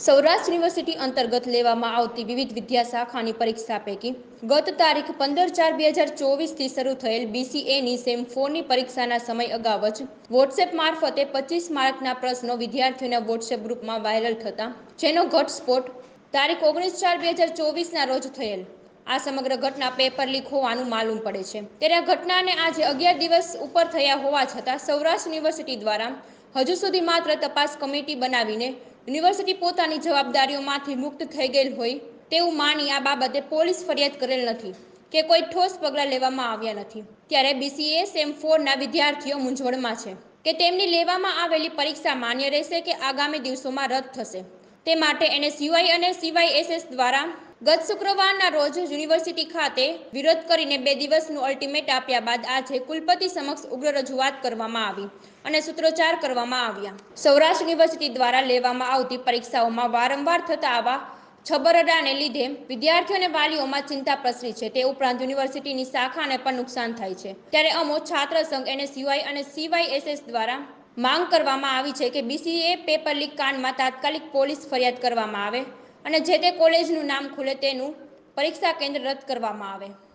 Saurashtra university અંતર્ગત લેવામાં આવતી વિવિધ વિદ્યા શાખાની પરીક્ષા પૈકી ગત તારીખ પંદર ચાર બે હજાર ચોવીસથી શરૂ થયેલ બીસીએની સેમ ફોરની પરીક્ષાના સમય અગાઉ જ વોટ્સએપ મારફતે પચીસ માર્કના પ્રશ્નો વિદ્યાર્થીઓના વોટ્સએપ ગ્રુપમાં વાયરલ થતા, જેનો ઘટસ્ફોટ તારીખ ઓગણીસ ચાર બે હજાર ચોવીસના રોજ થયેલ. આ સમગ્ર ઘટના પેપર લીક હોવાનું માલુમ પડે છે. ત્યારે આ ઘટનાને આજે અગિયાર દિવસ ઉપર થયા હોવા છતાં સૌરાષ્ટ્ર યુનિવર્સિટી દ્વારા હજુ સુધી માત્ર તપાસ કમિટી બનાવીને યુનિવર્સિટી પોતાની જવાબદારીઓમાંથી મુક્ત થઈ ગયેલ હોય તેવું માની આ બાબતે પોલીસ ફરિયાદ કરેલ નથી કે કોઈ ઠોસ પગલાં લેવામાં આવ્યા નથી. ત્યારે બીસીએ સેમ ફોરના વિદ્યાર્થીઓ મૂંઝવણમાં છે કે તેમની લેવામાં આવેલી પરીક્ષા માન્ય રહેશે કે આગામી દિવસોમાં રદ થશે. તે માટે એનએસયુઆઈ અને સીવાયએસએસ દ્વારા ગત શુક્રવારના રોજ યુનિવર્સિટી ખાતે વિરોધ કરીને બે દિવસનું અલ્ટિમેટ આપ્યા બાદ આજે કુલપતિ સમક્ષ ઉગ્ર રજૂઆત કરવામાં આવી અને સૂત્રોચ્ચાર કરવામાં આવ્યા. સૌરાષ્ટ્ર યુનિવર્સિટી દ્વારા લેવામાં આવતી પરીક્ષાઓમાં વારંવાર થતા આવા છબરડાને લીધે વિદ્યાર્થીઓ અને વાલીઓમાં ચિંતા પ્રસરી છે. તે ઉપરાંત યુનિવર્સિટીની શાખાને પણ નુકસાન થાય છે. ત્યારે અમો છાત્ર સંઘ એનએસયુઆઈ અને સીવાયએસએસ દ્વારા માંગ કરવામાં આવી છે કે બીસીએ પેપર લીક કાંડમાં તાત્કાલિક પોલીસ ફરિયાદ કરવામાં આવે. અને જે તે કોલેજનું નામ ખુલે તેનું પરીક્ષા કેન્દ્ર રદ કરવામાં આવે.